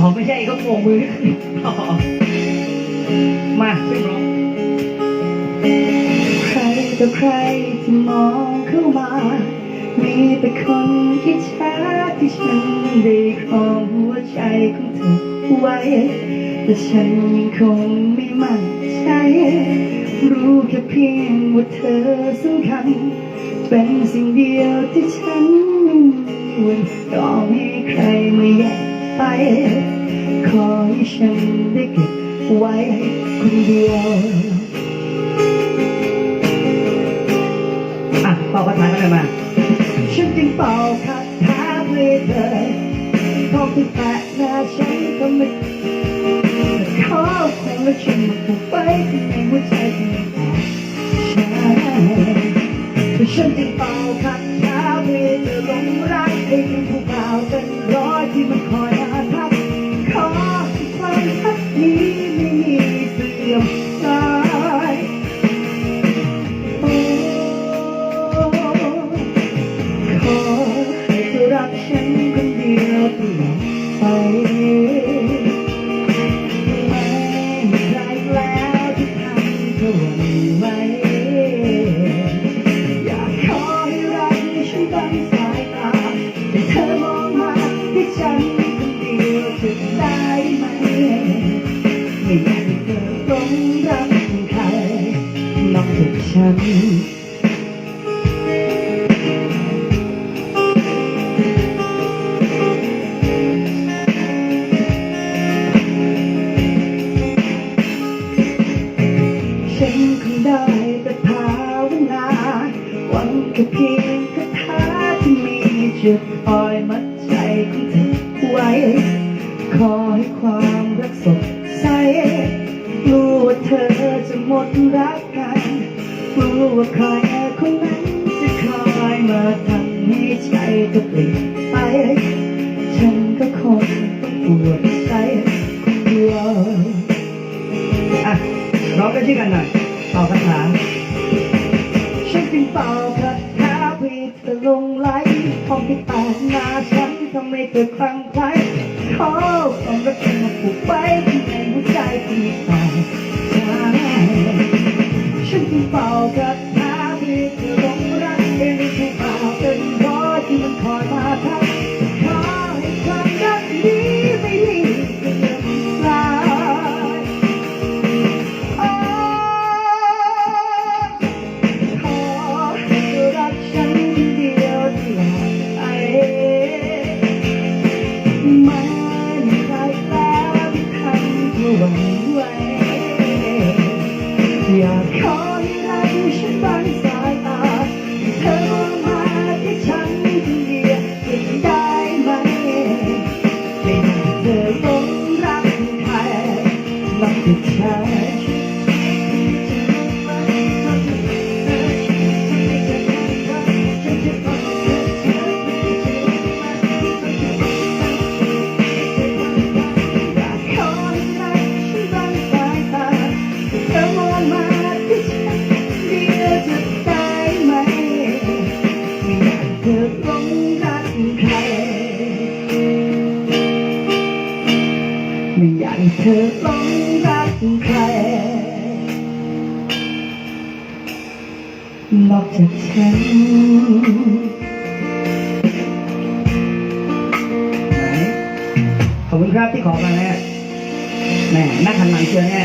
อ๋อไม่ใช่ก็โบกมืออ๋อมาช่วยร้องใครต่อใครที่มองเข้ามา มีแต่คนที่ช้าที่ฉันได้ครองหัวใจของเธอไว้ แต่ฉันยังคงไม่มั่นใจ รู้แค่เพียงว่าเธอสำคัญ เป็นสิ่งเดียวที่ฉันวันยอมให้ใครมาแยก ไป ขอให้ฉันได้เก็บไว้คนเดียวอะเป่าคาถากันเลยมา ฉันจึงเป่าคาถาเพื่อเธอขอที่แปะหน้าฉันก็ไม่ขอความว่าฉัน ฉันฉันจึงเป่าคาถาเพื่อจะหลงรักให้เป็นภูเขาเป็นร้อยที่มันคอยอาทับ ฉัน ฉันคงได้แต่ภาวนาหวังแค่เพียงคาถาที่มีจะคอยมัดใจของเธอไว้ ขอให้ความรักสดใสกลัวว่าเธอจะหมดรัก กันกลัวว่าใครคนนั้นจะคอยมาทำให้ใจเธอเปลี่ยนไป ฉันก็คงปวดใจคนเดียวอะร้องกันชื่อกันหน่อยเป่าคาถาฉันจึงเป่าคาถาเพื่อเธอลงไหลห้องที่ตาหน้าฉันทำให้เธอคลั่งไคล้ขอความรักที่มาผูกไว้ ไมไม่อยากเธอหลงรักใครไม่อยากให้เธอหลง ลอกจากฉันขอบคุณครับที่ขอมาแน่แม่นักขันหนังเชียวแน่